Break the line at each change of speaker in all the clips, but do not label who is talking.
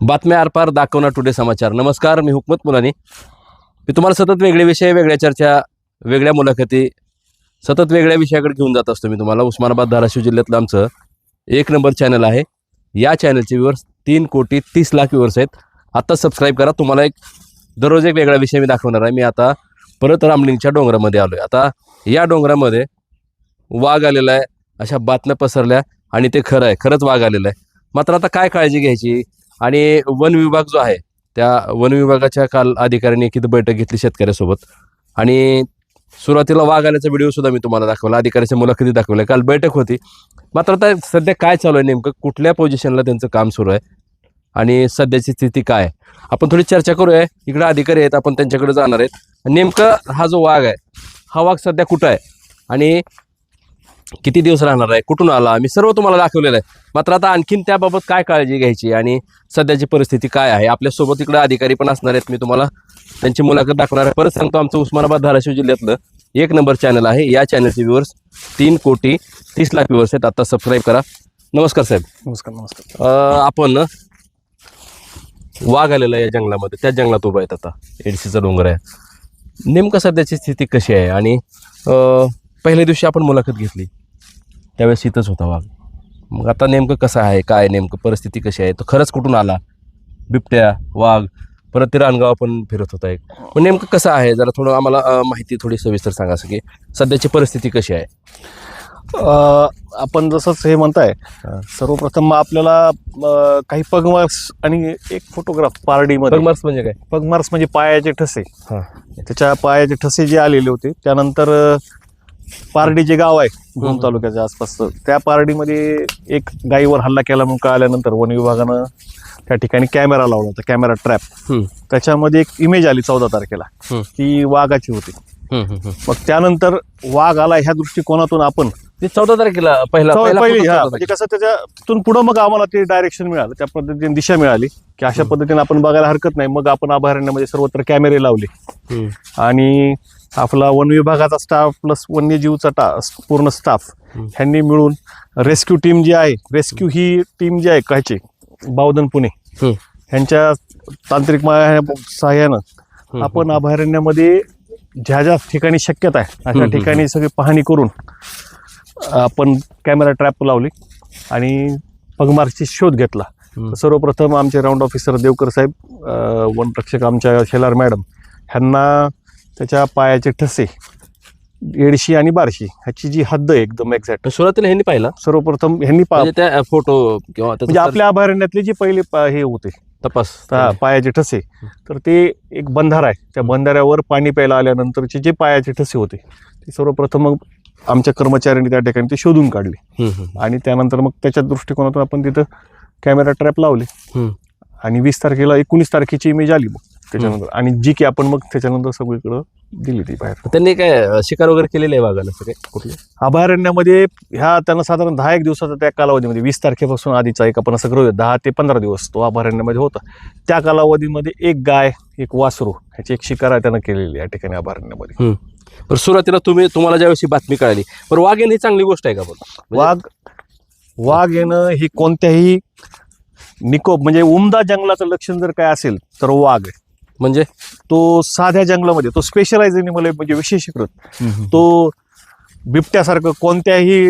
बातम्या आरपार दाखवणार टुडे समाचार. नमस्कार मी हुकमत मुलानी मी तुम्हाला सतत वेगळे विषय वेगळ्या चर्चा वेगळ्या मुलाखती सतत वेगळ्या विषयाकडे घेऊन जात असतो मी तुम्हाला. उस्मानाबाद धाराशिव जिल्ह्यातलं आमचं एक नंबर चॅनल आहे. या चॅनलचे व्ह्युअर्स तीन कोटी तीस लाख व्ह्युअर्स आहेत. आत्ता सबस्क्राईब करा. तुम्हाला एक दररोज एक वेगळा विषय मी दाखवणार आहे. मी आता परत रामलिंगच्या डोंगरामध्ये आलो आहे आता या डोंगरामध्ये वाघ आलेला आहे. अशा बातम्या पसरल्या आणि ते खरं आहे. खरंच वाघ आलेला आहे. मात्र आता काय काळजी घ्यायची? आणि वन विभाग जो आहे त्या वन विभागाच्या काल अधिकाऱ्यांनी एक बैठक घेतली शेतकऱ्यासोबत. आणि सुरुवातीला वाघ आल्याचा व्हिडिओ सुद्धा मी तुम्हाला दाखवला अधिकाऱ्याच्या मुलाखती दाखवल्या. काल बैठक होती. मात्र आता सध्या काय चालू आहे नेमकं? कुठल्या पोझिशनला त्यांचं काम सुरू आहे? आणि सध्याची स्थिती काय आहे? आपण थोडी चर्चा करूया. इकडे अधिकारी आहेत आपण त्यांच्याकडे जाणार आहेत. नेमकं हा जो वाघ आहे हा वाघ सध्या कुठं आहे? आणि किती दिवस राहणार आहे? कुठून आला? मी सर्व तुम्हाला दाखवलेलं आहे. मात्र आता आणखीन त्याबाबत काय काळजी घ्यायची आणि सध्याची परिस्थिती काय आहे? आपल्यासोबत इकडे अधिकारी पण असणार आहेत. मी तुम्हाला त्यांची मुलाखत दाखवणार आहे. परत सांगतो आमचं उस्मानाबाद धाराशिव जिल्ह्यातलं एक नंबर चॅनल आहे. या चॅनलचे व्ह्युअर्स तीन कोटी तीस लाख व्ह्युअर्स आहेत. आता सबस्क्राईब करा. नमस्कार साहेब.
नमस्कार नमस्कार.
आपण वाघ आलेला आहे या जंगलामध्ये. त्या जंगलात उभा आहेत आता. एडसीचा डोंगर आहे. नेमकं सध्याची स्थिती कशी आहे? आणि पहिल्या दिवशी आपण मुलाखत घेतली. त्यावेळेस इथंच होता वाघ. मग आता नेमकं कसं आहे काय नेमकं परिस्थिती कशी आहे? तो खरंच कुठून आला? बिबट्या वाघ परत ते रानगाव पण फिरत होता एक. पण नेमकं कसं आहे? जरा थोडं आम्हाला माहिती थोडी सविस्तर सांगा असं की सध्याची परिस्थिती कशी आहे?
अ, आपण जसंच हे म्हणताय. सर्वप्रथम आपल्याला अ, काही पगमार्क्स आणि एक फोटोग्राफ पारडीमध्ये.
मार्क्स म्हणजे काय?
पगमार्क्स म्हणजे पायाचे ठसे.
हां.
त्याच्या पायाचे ठसे जे आलेले होते त्यानंतर अ, पारडी जे गाव आहे भूम. तालुक्याच्या आसपासचं त्या पारडीमध्ये एक गायीवर हल्ला केला म्हणून कळाल्यानंतर वन विभागानं त्या ठिकाणी कॅमेरा लावला होता कॅमेरा ट्रॅप. त्याच्यामध्ये एक इमेज आली चौदा तारखेला. ती वाघाची होती. मग त्यानंतर वाघ आला ह्या दृष्टिकोनातून आपण
चौदा तारखेला पहिला
म्हणजे कसं त्याच्या तिथून पुढं मग आम्हाला ते डायरेक्शन मिळालं त्या पद्धतीने दिशा मिळाली की अशा पद्धतीने आपण बघायला हरकत नाही मग आपण अभयारण्यामध्ये सर्वत्र कॅमेरे लावले. आणि आपला वन विभागाचा स्टाफ प्लस वन्यजीवचा टा पूर्ण स्टाफ. ह्यांनी मिळून रेस्क्यू टीम जी आहे रेस्क्यू ही टीम जी आहे कायची बावधन पुणे. ह्यांच्या तांत्रिक सहाय्यानं आपण अभयारण्यामध्ये ज्या ज्या ठिकाणी शक्यता आहे अशा ठिकाणी सगळी पाहणी करून आपण कॅमेरा ट्रॅप लावली आणि पगमार्कची शोध घेतला. सर्वप्रथम आमचे राऊंड ऑफिसर देवकर साहेब वनरक्षक आमच्या शेलार मॅडम ह्यांना त्याच्या पायाचे ठसे एडशी आणि बारशी ह्याची जी हद्द आहे एकदम एक्झॅक्ट
सुरुवातीला ह्यांनी पाहिला?
सर्वप्रथम ह्यांनी पा-
म्हणजे त्या फोटो किंवा त्याचा
म्हणजे आपल्या अभयारण्यातले जे पहिले पा- हे होते
तपास.
पायाचे ठसे तर ते एक बंधारा आहे. त्या बंधाऱ्यावर पाणी प्यायला आल्यानंतरचे जे पायाचे ठसे होते ते सर्वप्रथम मग आमच्या कर्मचाऱ्यांनी त्या ठिकाणी ते शोधून काढले.
हम्म, हम्म,
आणि त्यानंतर मग त्याच्या दृष्टिकोनातून आपण तिथं कॅमेरा ट्रॅप लावले.
हम्म.
आणि वीस तारखेला एकोणीस तारखेची इमेज आली मग. त्याच्यानंतर. आणि जी की आपण मग त्याच्यानंतर सगळीकडं दिली ती बाहेर.
त्यांनी काय शिकार वगैरे केलेलं आहे वाघाला काय कुठले?
अभयारण्यामध्ये ह्या त्यांना साधारण दहा एक दिवसाचा त्या कालावधीमध्ये वीस तारखेपासून आधीचा एक आपण असं दहा ते पंधरा दिवस तो अभयारण्यामध्ये होता. त्या कालावधीमध्ये एक गाय एक वासरू ह्याची एक शिकार त्यानं केलेली आहे या ठिकाणी अभयारण्यामध्ये.
पण सुरुवातीला तुम्ही तुम्हाला ज्यावेळेस ही बातमी कळाली पण वाघ येणं ही चांगली गोष्ट आहे का पण म्हणजे-
वाघ वाघ येणं ही कोणत्याही निकोप म्हणजे उमदा जंगलाचं लक्षण जर काय असेल तर वाघ आहे.
म्हणजे
तो साध्या जंगलामध्ये तो स्पेशलाइज एनिमल आहे म्हणजे विशेषीकृत तो बिबट्यासारखं कोणत्याही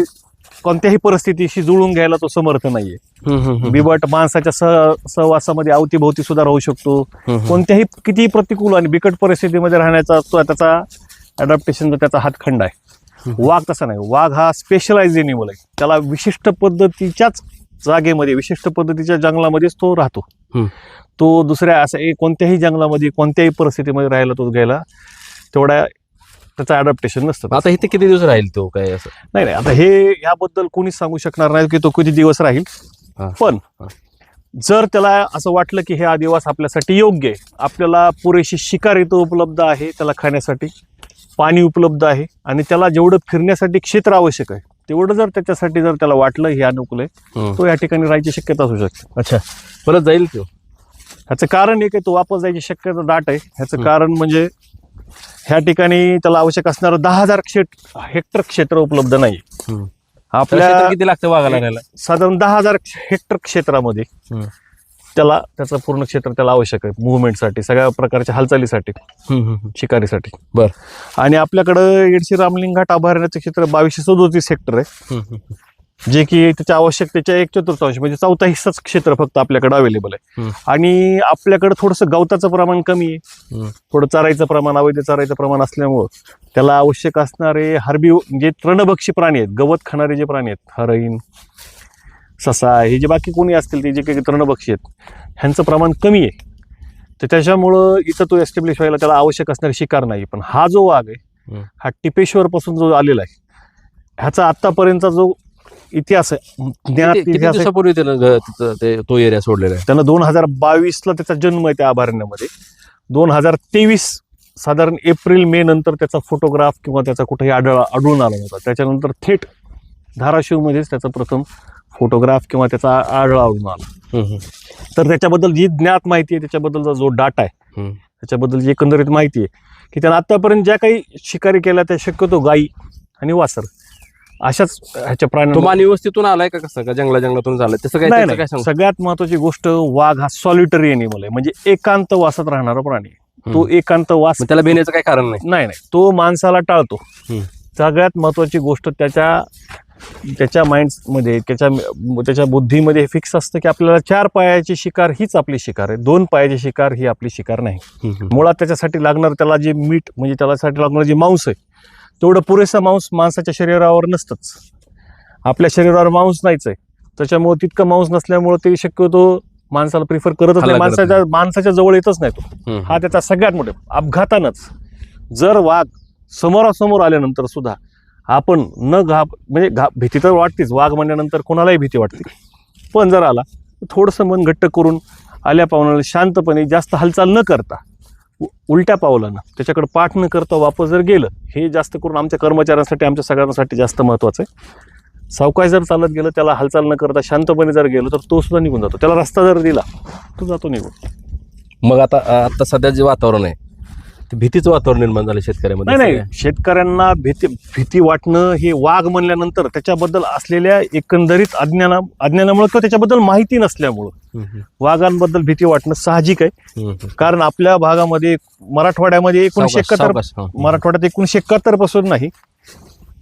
कोणत्याही परिस्थितीशी जुळून घ्यायला तो समर्थ नाहीये. बिबट माणसाच्या सह सहवासामध्ये अवतीभोवती सुद्धा राहू शकतो. कोणत्याही कितीही प्रतिकूल आणि बिकट परिस्थितीमध्ये राहण्याचा तो त्याचा अडॅप्टेशनचा त्याचा हातखंड आहे. वाघ तसा नाही. वाघ हा स्पेशलाइज एनिमल आहे. त्याला विशिष्ट पद्धतीच्याच जागेमध्ये विशिष्ट पद्धतीच्या जंगलामध्येच तो राहतो. तो दुसऱ्या असं कोणत्याही जंगलामध्ये कोणत्याही परिस्थितीमध्ये राहायला तो घ्यायला तेवढा त्याचं अडॅप्टेशन नसतं
आता इथे किती दिवस राहील तो काय असं
नाही नाही आता हे याबद्दल कोणीच सांगू शकणार नाही की तो किती दिवस राहील. पण. जर त्याला असं वाटलं की हे आदिवास आपल्यासाठी योग्य आहे आपल्याला पुरेशी शिकार इथं उपलब्ध आहे त्याला खाण्यासाठी पाणी उपलब्ध आहे आणि त्याला जेवढं फिरण्यासाठी क्षेत्र आवश्यक आहे तेवढं जर त्याच्यासाठी जर त्याला वाटलं हे अनुकूल आहे. तो या ठिकाणी राहायची शक्यता असू शकते
अच्छा परत जाईल तो
ह्याचं कारण एक आहे तो वापस जायची शक्यता दाट आहे ह्याचं. कारण म्हणजे ह्या ठिकाणी त्याला आवश्यक असणारं दहा हजार क्षेत्र हेक्टर क्षेत्र उपलब्ध नाही. आपल्या
किती लागतं वाघाला
साधारण दहा हजार हेक्टर क्षेत्रामध्ये. त्याला त्याचं पूर्ण क्षेत्र त्याला आवश्यक आहे मुवमेंटसाठी सगळ्या प्रकारच्या हालचालीसाठी. शिकारीसाठी
बर.
आणि आपल्याकडं येडशी रामलिंग घाट अभयारण्याचं क्षेत्र बावीसशे सदोतीस हेक्टर आहे. जे की त्याच्या आवश्यकतेच्या एक चतुर्थांश म्हणजे चौथा हिस्साच क्षेत्र फक्त आपल्याकडे अवेलेबल आहे. आणि आपल्याकडे थोडंसं गवताचं प्रमाण कमी आहे. थोडं चरायचं प्रमाण अवैध चरायचं प्रमाण असल्यामुळं त्याला आवश्यक असणारे हरबी जे तृणभक्षी प्राणी आहेत गवत खाणारे जे प्राणी आहेत हरण ससा हे जे बाकी कोणी असतील ते जे काही तृणभक्षी आहेत ह्यांचं प्रमाण कमी आहे. तर त्याच्यामुळं इथं तो एस्टॅब्लिश व्हायला त्याला आवश्यक असणारी शिकार नाही. पण हा जो वाघ आहे. हा टिपेश्वर पासून जो आलेला आहे ह्याचा आतापर्यंतचा जो इतिहास आहे
दिवसापूर्वी त्यानं तिथं ते तो एरिया सोडलेला आहे?
त्यानं दोन हजार बावीसला त्याचा जन्म आहे त्या अभयारण्यामध्ये दोन हजार तेवीस साधारण एप्रिल मे नंतर त्याचा फोटोग्राफ किंवा त्याचा कुठेही आढळ आढळून आला नव्हता. त्याच्यानंतर थेट धाराशिवमध्येच त्याचा प्रथम फोटोग्राफ किंवा त्याचा आढळ आढळून आला. तर त्याच्याबद्दल जी ज्ञात माहिती आहे त्याच्याबद्दलचा जो डाटा आहे. त्याच्याबद्दल जी एकंदरीत माहिती आहे की त्यानं आतापर्यंत ज्या काही शिकारी केल्या त्या शक्यतो गाई आणि वासर अशाच ह्याच्या
तो
प्राण्यांना
मानवी वस्तीतून आलाय का कसं का जंगला जंगलातून झालाय त्याचं काय
नाही
त्याचं
नाही
काय सांगू
सगळ्यात महत्वाची गोष्ट वाघ हा सॉलिटरी एनिमल आहे म्हणजे एकांत वासात राहणारा प्राणी. तो. एकांत वास
त्याला भिण्याचं काय कारण नाही
नाही नाही तो माणसाला टाळतो. सगळ्यात महत्वाची गोष्ट त्याच्या त्याच्या माइंडमध्ये त्याच्या त्याच्या बुद्धीमध्ये फिक्स असतं की आपल्याला चार पायाची शिकार हीच आपली शिकार आहे. दोन पायाची शिकार ही आपली शिकार नाही. मुळात त्याच्यासाठी लागणार त्याला जे मीठ म्हणजे त्याच्यासाठी लागणार जे मांस आहे तेवढं पुरेसं मांस माणसाच्या शरीरावर नसतंच. आपल्या शरीरावर मांस नाहीच आहे. त्याच्यामुळे तितकं मांस नसल्यामुळे ते शक्यतो माणसाला प्रिफर करतच नाही. माणसाच्या माणसाच्या जवळ येतच नाही तो. हा त्याचा सगळ्यात मोठे अपघातानंच. जर वाघ समोरासमोर आल्यानंतर सुद्धा आपण न घा म्हणजे घा भीती तर वाटतेच. वाघ म्हणल्यानंतर कोणालाही भीती वाटते. पण जर आला तर थोडंसं मन घट्ट करून आल्या पावनाला शांतपणे जास्त हालचाल न करता उ- उलट्या पावलानं त्याच्याकडे पाठ न करता वापस जर गेलं हे जास्त करून आमच्या कर्मचाऱ्यांसाठी आमच्या सगळ्यांसाठी जास्त महत्त्वाचं आहे. सावकाश जर चालत गेलं त्याला हालचाल न करता शांतपणे जर गेलो तर तो सुद्धा निघून जातो. त्याला रस्ता जर दिला तो जातो निघून.
मग आता आता सध्या जे वातावरण आहे भीतीचं वातावरण निर्माण झालं शेतकऱ्यामध्ये
नाही नाही. शेतकऱ्यांना भीती भीती वाटणं हे वाघ म्हणल्यानंतर त्याच्याबद्दल असलेल्या एकंदरीत अज्ञाना अज्ञानामुळे किंवा त्याच्याबद्दल माहिती नसल्यामुळं
हम्म,
वाघांबद्दल भीती वाटणं साहजिक आहे.
हम्म, हम्म.
कारण आपल्या भागामध्ये मराठवाड्यामध्ये एकोणीशे
सावकाश,
एकाहत्तर
सावकाश, हा.
मराठवाड्यात एकोणीशे एकाहत्तरपासून नाही.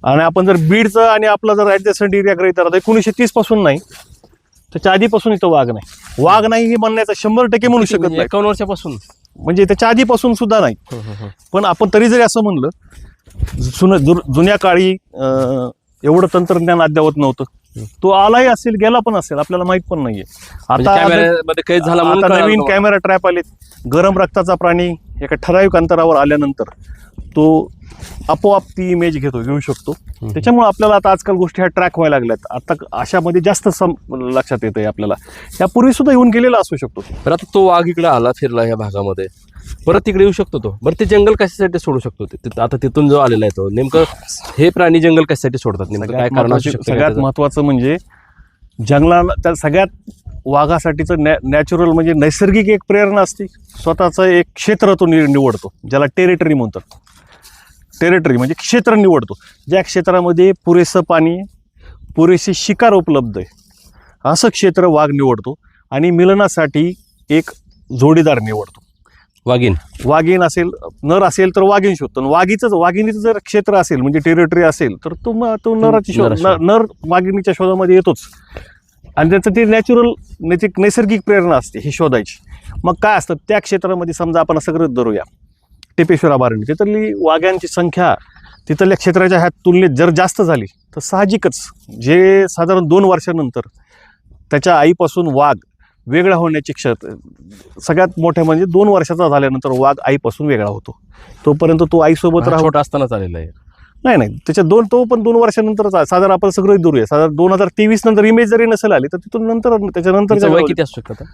आणि आपण जर बीडचं आणि आपला जर ऍडजस्टंट एरिया धरला तर एकोणीशे तीसपासून नाही. त्याच्या आधीपासून इथं वाघ नाही. वाघ नाही हे म्हणण्याचं शंभर टक्के म्हणू शकत
म्हणजे
नाही.
एकावन्न वर्षापासून.
म्हणजे त्याच्या आधीपासून सुद्धा नाही. पण आपण तरी जरी असं म्हणलं जुन जुन्या काळी एवढं तंत्रज्ञान अद्यावत नव्हतं. तो आलाही असेल गेला पण असेल आपल्याला माहीत पण नाहीये.
म्हणजे
आता
कळालं
नवीन. कॅमेरा ट्रॅप आलेत. गरम रक्ताचा प्राणी एका ठराविक अंतरावर आल्यानंतर. तो आपोआप ती इमेज घेतो घेऊ शकतो. त्याच्यामुळे आपल्याला आता आजकाल गोष्टी ह्या ट्रॅक व्हायला लागल्यात. आता अशामध्ये जास्त सम लक्षात येत आहे आपल्याला. यापूर्वी सुद्धा येऊन गेलेला असू शकतो.
पण आता तो वाघ इकडे आला फिरला या भागामध्ये. परत तिकडे येऊ शकतो तो. बरं ते जंगल कशासाठी सोडू शकतो ते? आता तिथून जो आलेला आहे तो नेमकं हे प्राणी जंगल कशासाठी सोडतात? नेमकं काय कारण
सगळ्यात
त्याचं?
महत्वाचं म्हणजे जंगलाला त्या सगळ्यात वाघासाठीचं नॅ नॅचरल म्हणजे नैसर्गिक एक प्रेरणा असते. स्वतःचं एक क्षेत्र तो निवडतो ज्याला टेरिटरी म्हणतात. टेरिटरी म्हणजे क्षेत्र निवडतो. ज्या क्षेत्रामध्ये पुरेसं पाणी पुरेशी शिकार उपलब्ध आहे असं क्षेत्र वाघ निवडतो आणि मिलनासाठी एक जोडीदार निवडतो.
वाघीण.
वाघीण असेल नर असेल तर वाघीण शोधतो. आणि वाघीचंच वाघिणीचं जर क्षेत्र असेल म्हणजे टेरिटरी असेल तर तो म- तो नराची शोध नर वाघिणीच्या शोधामध्ये येतोच. आणि त्याचं ते नॅचरल नैतिक नैसर्गिक प्रेरणा असते ही शोधायची. मग काय असतं? त्या क्षेत्रामध्ये समजा आपण असं गृहीत धरूया. टेपेश्वर अभयारण्य तिथली वाघ्यांची संख्या तिथल्या क्षेत्राच्या ह्या तुलनेत जर जास्त झाली तर साहजिकच जे साधारण दोन वर्षानंतर त्याच्या आईपासून वाघ वेगळा होण्याची क्षत सगळ्यात मोठ्या म्हणजे दोन वर्षाचा झाल्यानंतर वाघ आईपासून वेगळा होतो. तोपर्यंत तो आईसोबत राहू
छोटा असतानाच आलेला आहे.
नाही नाही. त्याच्या दोन तो पण दोन वर्षानंतरच आहे. साधारण आपण सगळं धरूया साधारण दोन हजार तेवीस नंतर इमेज जरी नसेल आली तर तिथून नंतर त्याच्यानंतर
किती असू शकतं?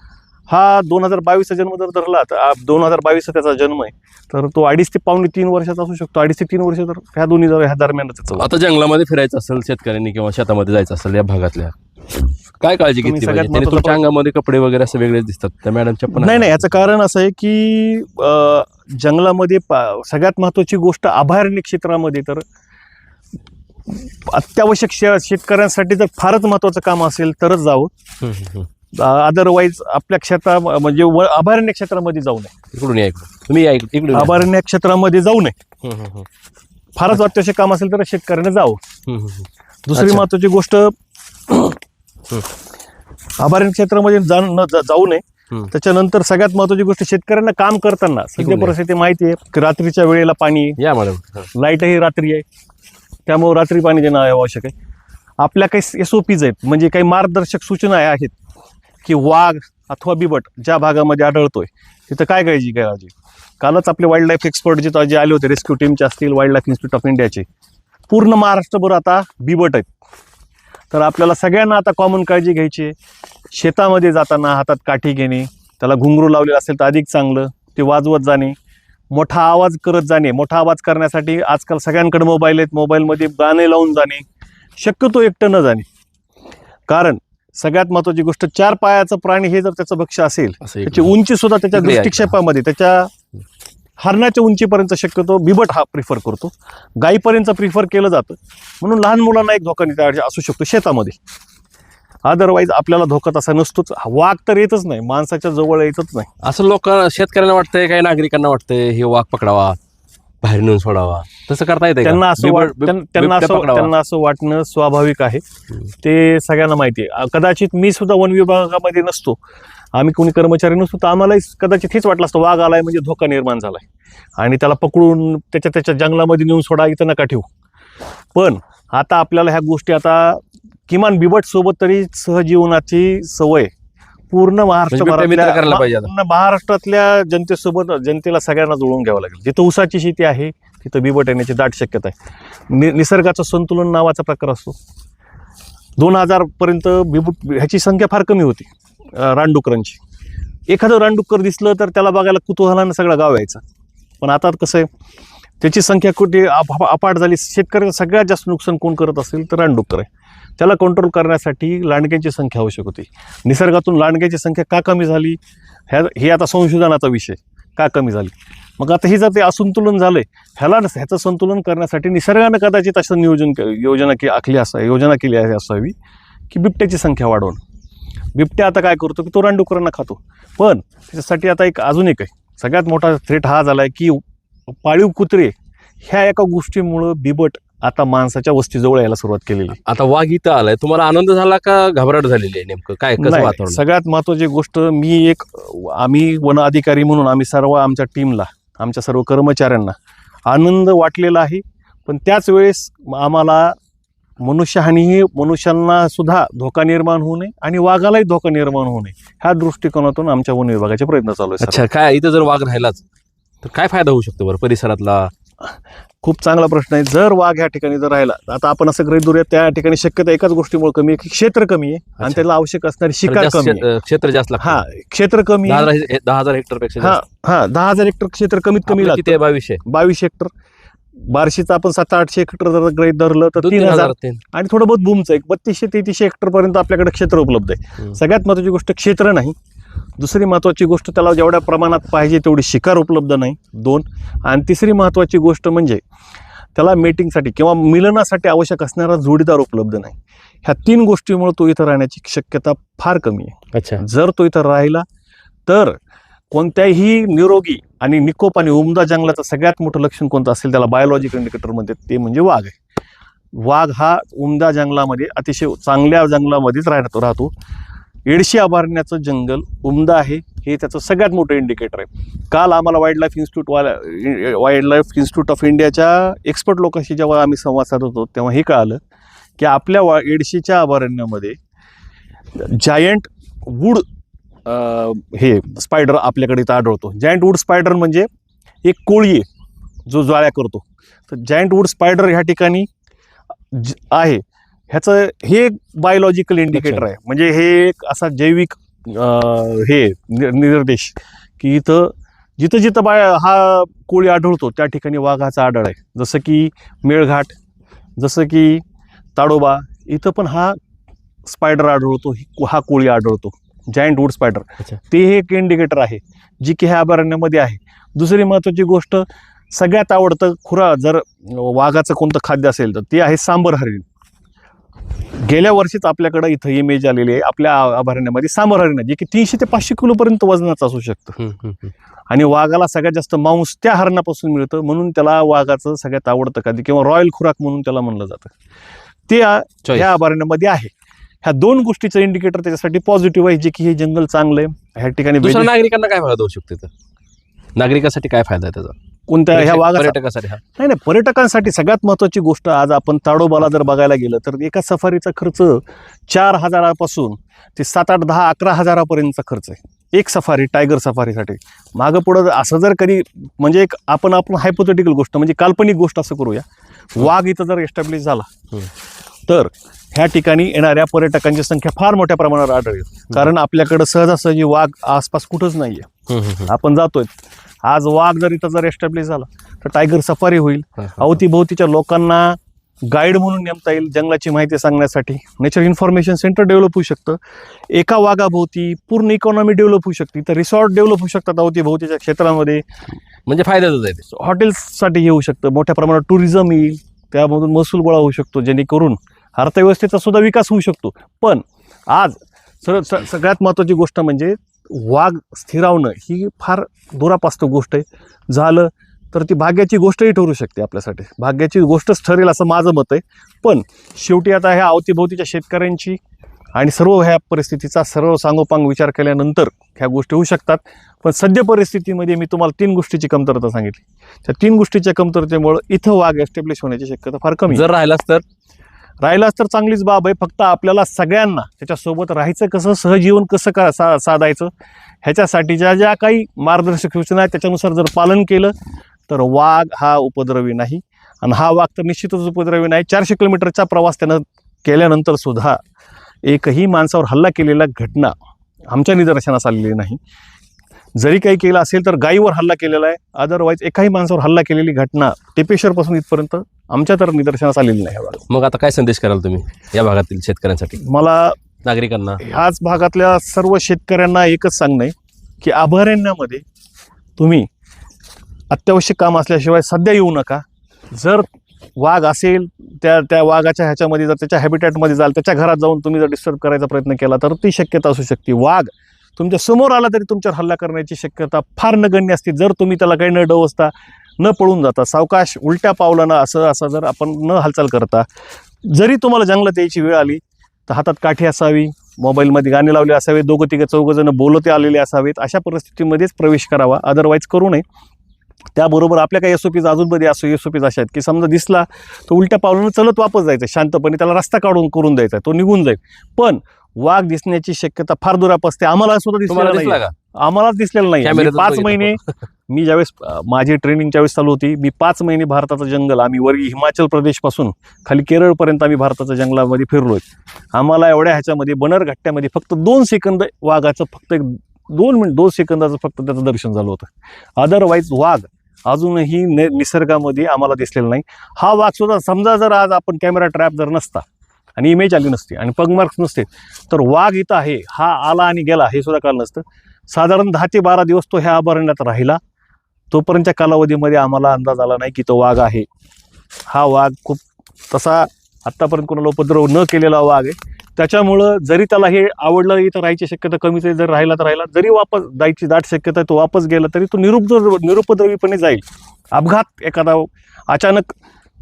हा दोन हजार बावीसचा जन्म जर धरला तर दोन हजार बावीसचा त्याचा जन्म आहे. तर तो अडीच ते पावणे तीन वर्षाचा असू शकतो. अडीच ते तीन वर्ष तर ह्या दोन्ही ह्या दरम्यान त्याचं.
आता जंगलामध्ये फिरायचं असेल शेतकऱ्यांनी किंवा शेतामध्ये जायचं असेल या भागातल्या काय काळजी घेतली तुमच्या अंगामध्ये कपडे वगैरे असे वेगळे दिसतात. त्या मॅडमच्या पण
नाही नाही याचं कारण असं आहे की जंगलामध्ये सगळ्यात महत्वाची गोष्ट अभयारण्य क्षेत्रामध्ये तर अत्यावश्यक शेतकऱ्यांसाठी जर फारच महत्वाचं काम असेल तरच जावं. अदरवाईज आपल्या क्षेत्रा म्हणजे अभयारण्य क्षेत्रामध्ये जाऊ नये
इकडून या इकडून तुम्ही या इकडून इकडून या.
अभयारण्य क्षेत्रामध्ये जाऊ नये
हम्म, हम्म, हम्म.
फारच अत्यावश्यक काम असेल तर शेतकऱ्याने जावं
हम्म, हम्म, हम्म.
दुसरी
अच्छा.
महत्वाची गोष्ट अभयारण्य क्षेत्रामध्ये जा न जा- जाऊ नये
हम्म.
त्याच्यानंतर सगळ्यात महत्वाची गोष्ट शेतकऱ्यांना काम करताना सध्या. परिस्थिती माहिती आहे की रात्रीच्या वेळेला पाणी आहे,
या मॅडम हा.
लाईटही रात्री आहे त्यामुळे रात्री पाणी देणं आवश्यक आहे आपल्या काही एस आहेत म्हणजे काही मार्गदर्शक सूचना आहेत की वाघ अथवा बिबट ज्या भागामध्ये आढळतोय तिथं काय काळजी घ्यायची? कालच आपले वाईल्ड लाईफ एक्सपर्ट जे जे आले होते रेस्क्यू टीमचे असतील वाईल्ड लाईफ इन्स्टिट्यूट ऑफ इंडियाचे पूर्ण महाराष्ट्रभर आता बिबट आहेत. तर आपल्याला सगळ्यांना आता कॉमन काळजी घ्यायची आहे. शेतामध्ये जाताना हातात काठी घेणे त्याला घुंगरू लावलेलं असेल तर अधिक चांगलं ते वाजवत जाणे मोठा आवाज करत जाणे. मोठा आवाज करण्यासाठी आजकाल सगळ्यांकडे मोबाईल आहेत. मोबाईलमध्ये गाणे लावून जाणे. शक्यतो एकटं न जाणे. कारण सगळ्यात महत्वाची गोष्ट चार पायाचं प्राणी हे जर त्याचं भक्ष असेल
असं
त्याची. उंची सुद्धा त्याच्या
इकडे.
दृष्टिक्षेपामध्ये त्याच्या हरणाच्या उंचीपर्यंत शक्यतो बिबट हा प्रिफर करतो. गायीपर्यंत प्रिफर केलं जातं. म्हणून लहान मुलांना एक धोका निर्माण असू शकतो शेतामध्ये. अदरवाईज आपल्याला धोका तसा नसतोच. वाघ तर येतच नाही माणसाच्या जवळ येतच नाही.
असं लोक शेतकऱ्यांना वाटतंय काही नागरिकांना वाटतंय हे वाघ पकडावा. बाहेर नेऊन सोडावा. तसं करता येते
त्यांना असं वाट- त्यां- त्यांना असं त्यांना असं वाटणं स्वाभाविक आहे. ते सगळ्यांना माहिती आहे. कदाचित मी सुद्धा वन विभागामध्ये नसतो. आम्ही कोणी कर्मचारी नसतो तर आम्हालाही कदाचित हेच वाटलं असतं वाघ आलाय म्हणजे धोका निर्माण झालाय. आणि त्याला पकडून त्याच्या त्याच्या जंगलामध्ये नेऊन सोडा इथं नका ठेवू. पण आता आपल्याला ह्या गोष्टी आता किमान बिबट सोबत तरी सहजीवनाची सवय पूर्ण
म्हणजे करायला पाहिजे आता.
पूर्ण महाराष्ट्रातल्या जनतेसोबत जनतेला सगळ्यांना जुळवून घ्यावं लागेल. जिथं ऊसाची शेती आहे तिथं बिबट येण्याची दाट शक्यता आहे. नि निसर्गाचं संतुलन नावाचा प्रकार असतो. दोन हजार पर्यंत बिबट ह्याची संख्या फार कमी होती अं, रानडुकरांची. एखादं रानडुक्कर दिसलं तर त्याला बघायला कुतूहलानं सगळं गाव यायचं. पण आता कसं आहे त्याची संख्या कुठे अपाट झाली? शेतकऱ्याचं सगळ्यात जास्त नुकसान कोण करत असेल? तर रानडुक्कर आहे. त्याला कंट्रोल करण्यासाठी लांडग्यांची संख्या आवश्यक होती. निसर्गातून लांडग्याची संख्या का कमी झाली? ह्या हे आता संशोधनाचा विषय का कमी झाली? मग आता हे जर ते असंतुलन झालंय ह्याला ह्याचं संतुलन करण्यासाठी निसर्गानं कदाचित असं नियोजन योजना के आखली असा योजना केली आहे असावी की बिबट्याची संख्या वाढवणं. बिबट्या आता काय करतो? की तो रानडुकरांना खातो. पण त्याच्यासाठी आता एक अजून एक आहे. सगळ्यात मोठा थ्रेट हा झाला आहे की पाळीव कुत्रे ह्या एका गोष्टीमुळं बिबट आता माणसाच्या वस्तीजवळ यायला सुरुवात केलेली. आहे.
आता वाघ इथं आलाय. तुम्हाला आनंद झाला का घबराट झालेली आहे नेमकं? काय कसं
नाही,
वातावरण?
सगळ्यात महत्वाची गोष्ट मी एक आम्ही वन अधिकारी म्हणून आम्ही सर्व आमच्या टीमला आमच्या सर्व कर्मचाऱ्यांना आनंद वाटलेला आहे. पण त्याच वेळेस आम्हाला मनुष्यहानी ही मनुष्यांना सुद्धा धोका निर्माण होऊ नये आणि वाघालाही धोका निर्माण होऊ नये. ह्या दृष्टिकोनातून आमच्या वन विभागाचे प्रयत्न चालू आहेत
अच्छा काय इथं जर वाघ राहिलाच तर काय फायदा होऊ शकतो बरं परिसरातला?
खूप चांगला प्रश्न आहे. जर वाघ ह्या ठिकाणी जर राहिला तर आता आपण असं गृहीत धरूया त्या ठिकाणी शक्यता एकाच गोष्टीमुळे कमी आहे की क्षेत्र कमी आहे आणि. त्याला आवश्यक असणारी शिकार
जास्त
कमी आहे.
क्षेत्र जास्त लागतं.
हा क्षेत्र कमी
दहा
आहे.
हजार दहा हजार हेक्टरपेक्षा
हा. हा दहा हजार हेक्टर क्षेत्र कमीत कमी लागतं.
आहे? बावीसशे
बावीस हेक्टर. बार्शीचं आपण सात आठशे हेक्टर जर गृहीत धरलं तर
दोन
तीन हजार.
तीन.
आणि थोडं बहुत बूमचं एक बत्तीसशे तेहतीसशे हेक्टर पर्यंत आपल्याकडे क्षेत्र उपलब्ध आहे.
हम्म.
सगळ्यात महत्वाची गोष्ट क्षेत्र नाही. दुसरी महत्वाची गोष्ट त्याला जेवढ्या प्रमाणात पाहिजे तेवढी शिकार उपलब्ध नाही दोन. आणि तिसरी महत्वाची गोष्ट म्हणजे त्याला मेटिंगसाठी किंवा मिलनासाठी आवश्यक असणारा जोडीदार उपलब्ध नाही. ह्या तीन गोष्टीमुळे तो इथं राहण्याची शक्यता फार कमी आहे.
अच्छा.
जर तो इथं राहिला तर कोणत्याही निरोगी आणि निकोप आणि उमदा जंगलाचं सगळ्यात मोठं लक्षण कोणतं असेल त्याला बायोलॉजिकल इंडिकेटर म्हणते ते म्हणजे वाघ आहे. वाघ हा उमदा जंगलामध्ये अतिशय चांगल्या जंगलामध्येच राहतो राहतो. एडशी अभयारण्याचं जंगल उमदा आहे. हे त्याचं सगळ्यात मोठं इंडिकेटर आहे. काल आम्हाला वाईल्ड लाईफ इन्स्टिट्यूट वाला वाईल्ड लाईफ इन्स्टिट्यूट ऑफ इंडियाच्या एक्सपर्ट लोकांशी जेव्हा आम्ही संवाद साधत होतो तेव्हा हे कळालं की आपल्या वा एडशीच्या अभयारण्यामध्ये जायंट वूड हे स्पायडर आपल्याकडे इथं आढळतो. जायंट वूड स्पायडर म्हणजे एक कोळी आहे जो ज्वाळ्या करतो. तर जायंट वूड स्पायडर ह्या ठिकाणी ज- आहे. ह्याचं हे बायोलॉजिकल इंडिकेटर आहे. म्हणजे हे एक असा जैविक हे निर्देश की इथं जिथं जिथं बाय हा कोळी आढळतो त्या ठिकाणी वाघाचा आढळ आहे. जसं की मेळघाट जसं की ताडोबा इथं पण हा स्पायडर आढळतो ही- हा कोळी आढळतो. Giant wood spider. ते हे एक इंडिकेटर आहे जी की ह्या अभयारण्यामध्ये आहे. दुसरी महत्त्वाची गोष्ट सगळ्यात आवडतं खुरा जर वाघाचं कोणतं खाद्य असेल तर ते आहे सांबर हरिण. गेल्या वर्षीच आपल्याकडे इथं इमेज आलेली आहे. आपल्या अभयारण्यामध्ये हरिण जे की तीनशे ते पाचशे किलो पर्यंत वजनाचं असू शकतं. आणि वाघाला सगळ्यात जास्त मांस त्या हरणापासून मिळतं. म्हणून त्याला वाघाचं सगळ्यात आवडतं कधी किंवा रॉयल खुराक म्हणून त्याला म्हणलं जातं. ते. ह्या अभयारण्यामध्ये आहे. ह्या दोन गोष्टीचं इंडिकेटर त्याच्यासाठी पॉझिटिव्ह आहे. जे की हे जंगल चांगलं आहे. ह्या ठिकाणी
नागरिकांना काय फायदा होऊ शकतो? नागरिकासाठी काय फायदा आहे त्याचा?
कोणत्या ह्या वाघाचा
पर्यटकासाठी हा.
नाही नाही पर्यटकांसाठी सगळ्यात महत्वाची गोष्ट आज आपण ताडोबाला जर बघायला गेलं तर एका सफारीचा खर्च चार हजारापासून ते सात आठ दहा अकरा हजारापर्यंतचा खर्च आहे. एक सफारी टायगर सफारीसाठी. मागं पुढं असं जर कधी म्हणजे एक आपण आपण हायपोथेटिकल गोष्ट म्हणजे काल्पनिक गोष्ट असं करूया. वाघ इथं जर एस्टॅब्लिश झाला. तर ह्या ठिकाणी येणाऱ्या पर्यटकांची संख्या फार मोठ्या प्रमाणावर आढळेल. कारण आपल्याकडं सहजासहजी वाघ आसपास कुठंच नाहीये. आपण जातोय. आज वाघ जर इथं जर एस्टॅब्लिश झाला तर टायगर सफारी होईल.
हा, हा.
अवतीभोवतीच्या लोकांना गाईड म्हणून नेमता येईल जंगलाची माहिती सांगण्यासाठी. नेचर इन्फॉर्मेशन सेंटर डेव्हलप होऊ शकतं. एका वाघाभोवती पूर्ण इकॉनॉमी डेव्हलप होऊ शकते. तर रिसॉर्ट डेव्हलप होऊ शकतात अवतीभोवतीच्या क्षेत्रामध्ये.
म्हणजे फायद्याच ते.
हॉटेल्ससाठी येऊ शकतं. मोठ्या प्रमाणात टुरिझम येईल. त्यामधून महसूल गोळा होऊ शकतो जेणेकरून अर्थव्यवस्थेचा सुद्धा विकास होऊ शकतो. पण आज सर स- सगळ्यात महत्त्वाची गोष्ट म्हणजे वाघ स्थिरावणं ही फार दुरापास्त गोष्ट आहे. झालं तर ती भाग्याची गोष्टही ठरू शकते आपल्यासाठी. भाग्याची गोष्टच ठरेल असं माझं मत आहे. पण शेवटी आता ह्या अवतीभोवतीच्या शेतकऱ्यांची आणि सर्व ह्या परिस्थितीचा सर्व सांगोपांग विचार केल्यानंतर ह्या गोष्टी होऊ शकतात. पण सद्य परिस्थितीमध्ये मी तुम्हाला तीन गोष्टीची कमतरता सांगितली. त्या तीन गोष्टीच्या कमतरतेमुळं इथं वाघ एस्टॅब्लिश होण्याची शक्यता फार कमी
जर राहिलाच तर?
राहिलाच तर चांगलीच बाब आहे. फक्त आपल्याला सगळ्यांना त्याच्यासोबत राहायचं कसं सहजीवन कसं का सा साधायचं ह्याच्यासाठी ज्या ज्या काही मार्गदर्शक सूचना आहेत त्याच्यानुसार जर पालन केलं तर वाघ हा उपद्रवी नाही आणि हा वाघ तर निश्चितच उपद्रवी नाही. चारशे किलोमीटरचा प्रवास त्यानं केल्यानंतर सुद्धा एकही माणसावर हल्ला केलेल्या घटना आमच्या निदर्शनास आलेली नाही. जरी काही केलं असेल तर गायीवर हल्ला केलेला आहे. अदरवाईज एकाही माणसावर हल्ला केलेली घटना टेपेश्वरपासून इथपर्यंत आमच्या तर निदर्शनास आलेली नाही.
मग आता काय संदेश कराल तुम्ही या भागातील शेतकऱ्यांसाठी?
मला
नागरिकांना?
ह्याच भागातल्या सर्व शेतकऱ्यांना एकच सांगणं आहे की अभयारण्यामध्ये तुम्ही अत्यावश्यक काम असल्याशिवाय सध्या येऊ नका. जर वाघ असेल त्या त्या वाघाच्या ह्याच्यामध्ये जर त्याच्या हॅबिटॅटमध्ये जाल त्याच्या घरात जाऊन तुम्ही जर डिस्टर्ब करायचा प्रयत्न केला तर ती शक्यता असू शकते. वाघ तुमच्यासमोर आला तरी तुमच्यावर हल्ला करण्याची शक्यता फार नगण्य असते. जर तुम्ही त्याला काही न डवसता न पळून जाता सावकाश उलट्या पावलानं असं असं जर आपण न हालचाल करता जरी तुम्हाला जंगलात यायची वेळ आली तर हातात काठी असावी मोबाईलमध्ये गाणे लावले असावे दोघं तिघं चौघं जण बोलते आलेले असावेत अशा परिस्थितीमध्येच प्रवेश करावा. अदरवाईज करू नये. त्याबरोबर आपल्या काही एसओपीज अजूनमध्ये असो एसओपीज अशा आहेत की समजा दिसला तो उलट्या पावलानं चलत वापस जायचं शांतपणे त्याला रस्ता काढून करून द्यायचा तो निघून जाईल. पण वाघ दिसण्याची शक्यता फार दुराप असते. आम्हाला सुद्धा
तुम्हाला
दिसलेला
दिसला
नाही
का?
आम्हालाच दिसलेलं नाही पाच
बघितलं
महिने मी ज्यावेळेस अं, माझी ट्रेनिंगच्या वेळेस चालू होती मी पाच महिने भारताचं जंगल आम्ही वरी हिमाचल प्रदेशपासून खाली केरळपर्यंत आम्ही भारताच्या जंगलामध्ये फिरलोय. आम्हाला एवढ्या ह्याच्यामध्ये बनरघट्ट्यामध्ये फक्त दोन सेकंद वाघाचं फक्त एक दोन मिनिट दोन सेकंदाचं फक्त त्याचं दर्शन झालं होतं. अदरवाईज वाघ अजूनही ने निसर्गामध्ये आम्हाला दिसलेला नाही. हा वाघ सुद्धा समजा जर आज आपण कॅमेरा ट्रॅप जर नसता आणि इमेज आली नसते आणि पगमार्क्स नसते. तर वाघ इथं आहे हा आला आणि गेला हे सुद्धा कळलं नसतं. साधारण दहा ते बारा दिवस तो ह्या अभयारण्यात राहिला. तोपर्यंतच्या कालावधीमध्ये आम्हाला अंदाज आला नाही की तो वाघ आहे. हा वाघ खूप तसा आत्तापर्यंत कोणाला उपद्रव न केलेला वाघ आहे. त्याच्यामुळं जरी त्याला हे आवडलं इथं राहायची शक्यता कमीच आहे जर राहिला तर राहिला. जरी वापस जायची दाट शक्यता आहे तो वापस गेला तरी तो निरुपद्र निरुपद्रवीपणे जाईल. अपघात एखादा अचानक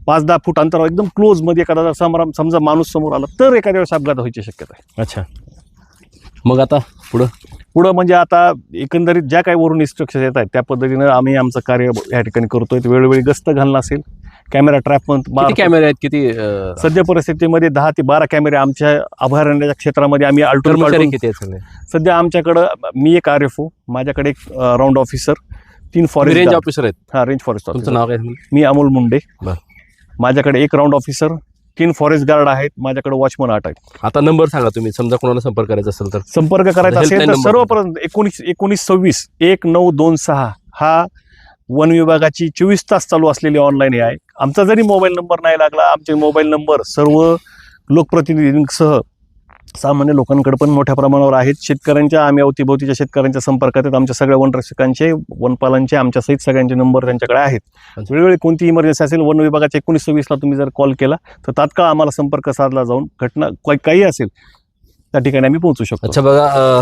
पाच दहा फूट अंतरावर एकदम क्लोजमध्ये एखादा जर समोर समजा माणूस समोर आला तर एखाद्या वेळेस अपघात व्हायची शक्यता आहे.
अच्छा. मग आता पुढं?
पुढं म्हणजे आता एकंदरीत ज्या काही वरून इन्स्ट्रक्शन येत आहेत त्या पद्धतीनं आम्ही आमचं कार्य या ठिकाणी करतोय. वेळोवेळी गस्त घालणं असेल कॅमेरा ट्रॅप
किती कॅमेरे आहेत? किती
सध्या परिस्थितीमध्ये दहा ते बारा कॅमेरे आमच्या अभयारण्याच्या क्षेत्रामध्ये आम्ही पालटून
किती
सध्या? आमच्याकडं मी एक आर एफ ओ माझ्याकडे एक राऊंड ऑफिसर तीन
रेंज
फॉरेस्ट
ऑफिसर आहेत?
हा रेंज फॉरेस्ट ऑफिसर
नाव काय
मी अमोल मुंडे. माझ्याकडे एक राऊंड ऑफिसर तीन फॉरेस्ट गार्ड आहेत माझ्याकडे वॉचमन आठ आहेत.
आता नंबर सांगा तुम्ही समजा कोणाला संपर्क करायचा असेल तर.
संपर्क करायचा असेल तर सर्वपर्यंत एकोणीस एकोणीस सव्वीस एक नऊ दोन सहा हा वन विभागाची चोवीस तास चालू असलेली ऑनलाईन हे आहे आमचा जरी मोबाईल नंबर नाही लागला आमचे मोबाईल नंबर सर्व लोकप्रतिनिधींसह सामान्य लोकांकडे पण मोठ्या प्रमाणावर आहेत. शेतकऱ्यांच्या आम्ही अवतीभोवतीच्या शेतकऱ्यांच्या संपर्कात आहेत. आमच्या सगळ्या वनरक्षकांचे वनपालांचे आमच्या सहित सगळ्यांचे नंबर त्यांच्याकडे आहेत. वेळोवेळी कोणती इमर्जन्सी असेल वन विभागाच्या एकोणीस सव्वीसला तुम्ही जर कॉल केला तर तात्काळ आम्हाला संपर्क साधला जाऊन घटना काही- काही असेल त्या ठिकाणी आम्ही पोहोचू शकतो.
अच्छा बघा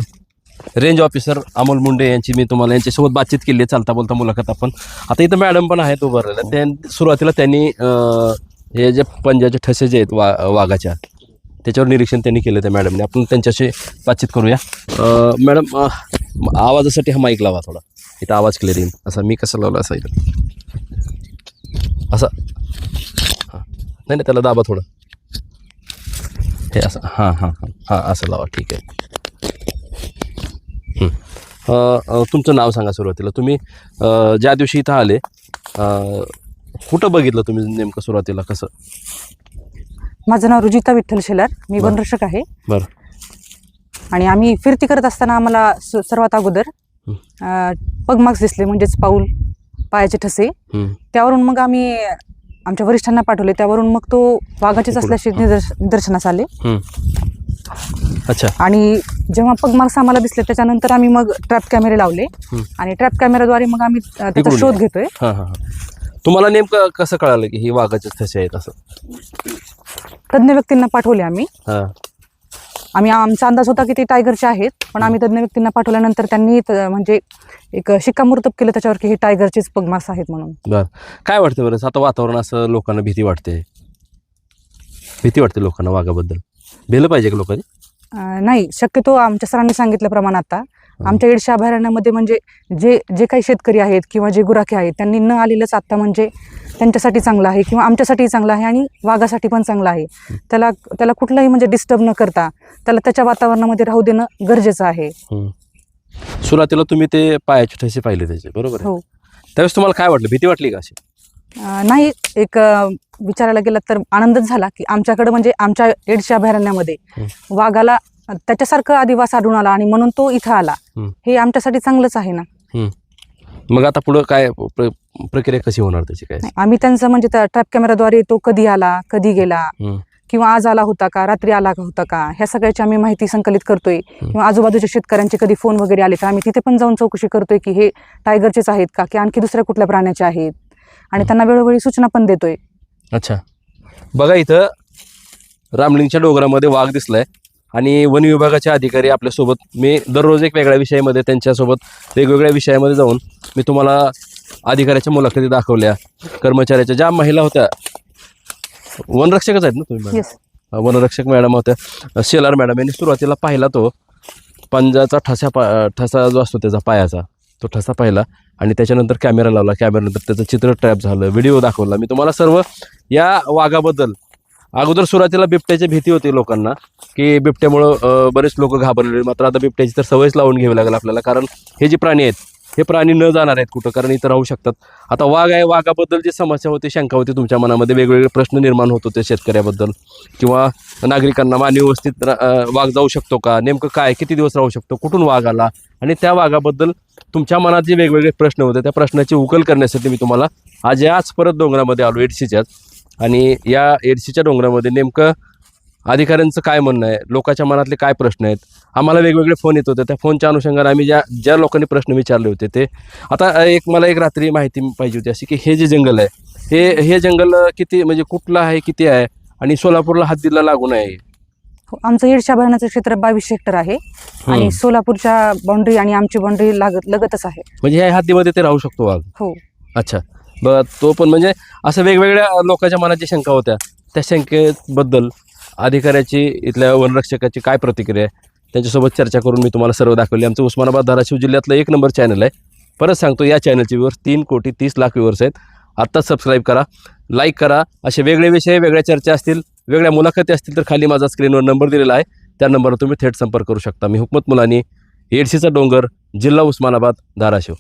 रेंज ऑफिसर अमोल मुंडे यांची मी तुम्हाला यांच्यासोबत बातचीत केली आहे. चालता बोलता मुलाखत आपण. आता इथं मॅडम पण आहेत उभारलेल्या त्या सुरुवातीला त्यांनी हे जे पंजाचे ठसे जे आहेत वा वाघाच्या त्याच्यावर निरीक्षण त्यांनी केलं त्या मॅडमने आपण त्यांच्याशी बातचीत करूया. मॅडम आवाजासाठी हा माईक लावा थोडा. इथं आवाज क्लिअर येईल असा मी कसं लावला असा इथं? असा. हां. नाही नाही त्याला दाबा थोडं. हे असं. हां हां हां. हां असं लावा. ठीक आहे. तुमचं नाव सांगा सुरुवातीला. तुम्ही ज्या दिवशी इथं आले कुठं बघितलं तुम्ही नेमकं सुरुवातीला कसं?
माझं नाव रुजिता विठ्ठल शेलार मी
बरं.
वनरक्षक आहे
बरं
आणि आम्ही फिरती करत असताना आम्हाला स- सर्वात अगोदर
हं.
पगमार्क्स दिसले म्हणजेच पाऊल पायाचे ठसे. त्यावरून मग आम्ही आमच्या वरिष्ठांना पाठवले त्यावरून मग तो वाघाचेच
पुढं.
असल्याचे
हं.
निदर्श निदर्शनास आले.
अच्छा
आणि जेव्हा पगमार्क्स आम्हाला दिसले त्याच्यानंतर आम्ही मग ट्रॅप कॅमेरे लावले
हं.
आणि ट्रॅप कॅमेराद्वारे मग आम्ही अ, त्याचा
इकडून
शोध. घेतोय
हां हां हां तुम्हाला नेमकं कसं कळालं की ही वाघाचे ठसे आहेत असं?
तज्ज्ञ व्यक्तींना पाठवले आम्ही.
हां.
आम्ही आमचा अंदाज होता की ते टायगरचे आहेत पण आम्ही तज्ज्ञ व्यक्तींना पाठवल्यानंतर त्यांनी त- म्हणजे एक शिक्कामोर्तब केलं त्याच्यावर की हे टायगरचेच पगमार्क्स आहेत म्हणून.
बरं. काय वाटतं बरं? आता वातावरण असं लोकांना भीती वाटते. भीती वाटते लोकांना वाघाबद्दल. भेलं पाहिजे का लोकांनी?
अं, नाही शक्यतो आमच्या सरांनी सांगितल्याप्रमाणे आता. आमच्या येडशा अभयारण्यामध्ये म्हणजे जे जे काही शेतकरी आहेत किंवा जे गुराखे आहेत त्यांनी न आलेलंच आत्ता म्हणजे त्यांच्यासाठी चांगलं आहे किंवा आमच्यासाठी चांगलं आहे आणि वाघासाठी पण चांगलं आहे त्याला त्याला कुठलाही म्हणजे डिस्टर्ब न करता त्याला त्याच्या वातावरणामध्ये राहू देणं गरजेचं आहे
हं. सुरुवातीला तुम्ही ते पायाचे ठसे पाहिले त्याचे बरोबर
हो.
त्यावेळेस तुम्हाला काय वाटलं भीती वाटली का अशी
नाही एक विचारायला गेलं तर आनंदच झाला की आमच्याकडे म्हणजे आमच्या येडशा अभयारण्यामध्ये. वाघाला त्याच्यासारखं आदिवास आढळून आला आणि म्हणून तो इथं आला.
हं.
हे आमच्यासाठी चांगलंच आहे ना.
मग आता पुढं काय प्र- प्रक्रिया कशी होणार त्याची काय?
नाही, आम्ही त्यांचं म्हणजे ट्रॅप कॅमेराद्वारे तो कधी आला कधी गेला. किंवा आज आला होता का रात्री आला का होता का ह्या सगळ्याची आम्ही माहिती संकलित करतोय. किंवा आजूबाजूच्या शेतकऱ्यांचे कधी फोन वगैरे आले तर आम्ही तिथे पण जाऊन चौकशी करतोय की हे टायगरचेच आहेत का की आणखी दुसऱ्या कुठल्या प्राण्याचे आहेत. आणि त्यांना वेळोवेळी सूचना पण देतोय.
अच्छा. बघा इथं रामलिंगच्या डोंगरामध्ये वाघ दिसलाय. आणि वन विभागाचे अधिकारी आपल्यासोबत मी दररोज एक वेगळ्या विषयामध्ये त्यांच्यासोबत वेगवेगळ्या विषयामध्ये जाऊन मी तुम्हाला अधिकाऱ्याच्या मुलाखती दाखवल्या कर्मचाऱ्याच्या ज्या महिला होत्या. वनरक्षकच आहेत ना तुम्ही वनरक्षक मॅडम होत्या. शेलार मॅडम यांनी सुरुवातीला पाहिला तो पंजाचा ठसा पा ठसा जो असतो त्याचा पायाचा तो ठसा पाहिला आणि त्याच्यानंतर कॅमेरा लावला. कॅमेरानंतर त्याचं चित्र ट्रॅप झालं व्हिडिओ दाखवला. मी तुम्हाला सर्व या वाघाबद्दल अगोदर सुरुवातीला बिबट्याची भीती होती लोकांना की बिबट्यामुळं बरेच लोक घाबरलेले. मात्र आता बिबट्याची तर सवयच लावून घ्यावी लागेल आपल्याला. कारण हे जे प्राणी आहेत हे प्राणी न जाणार आहेत कुठं कारण इथं राहू शकतात. आता वाघ आहे वाघाबद्दल जी समस्या होती शंका होती तुमच्या मनामध्ये वेगवेगळे प्रश्न निर्माण होत होते शेतकऱ्याबद्दल. किंवा नागरिकांना मानवी व्यवस्थित रा- वाघ जाऊ शकतो का? नेमकं काय? किती दिवस राहू शकतो? कुठून वाघ आला? आणि त्या वाघाबद्दल तुमच्या मनात जे वेगवेगळे प्रश्न होते त्या प्रश्नाची उकल करण्यासाठी मी तुम्हाला आज आज परत डोंगरामध्ये आलो एडशीच्याच. आणि या एडशीच्या डोंगरामध्ये नेमकं अधिकाऱ्यांचं काय म्हणणं आहे? लोकांच्या मनातले काय प्रश्न आहेत? आम्हाला वेगवेगळे फोन येत होते. त्या फोनच्या अनुषंगाने आम्ही ज्या ज्या लोकांनी प्रश्न विचारले होते ते आता एक मला एक रात्री माहिती पाहिजे होती अशी की हे जे जंगल आहे हे हे जंगल किती म्हणजे कुठलं आहे किती आहे? आणि सोलापूरला हद्दीला लागून आहे.
हो, आमचं येडशा अभयारण्याचं क्षेत्र बावीस हेक्टर आहे. आणि. सोलापूरच्या बाउंड्री आणि आमची बाउंड्री लागत लगतच आहे.
म्हणजे ह्या हद्दीमध्ये ते राहू शकतो वाघ?
हो.
अच्छा. ब तो पण म्हणजे असं वेगवेगळ्या लोकांच्या मनाची शंका होत्या त्या शंकेबद्दल अधिकाऱ्याची इथल्या वनरक्षकाची काय प्रतिक्रिया आहे त्यांच्यासोबत चर्चा करून मी तुम्हाला सर्व दाखवली. आमचं उस्मानाबाद धाराशिव जिल्ह्यातलं एक नंबर चॅनल आहे. परत सांगतो या चॅनलचे व्यूअर्स तीन कोटी तीस लाख व्यूअर्स आहेत. आत्ताच सबस्क्राईब करा लाईक करा. असे वेगळे विषय वेगळ्या चर्चा असतील वेगळ्या मुलाखती असतील तर खाली माझा स्क्रीनवर नंबर दिलेला आहे. त्या नंबरवर तुम्ही थेट संपर्क करू शकता. मी हुकमत मुलानी एडसीचा डोंगर जिल्हा उस्मानाबाद धाराशिव.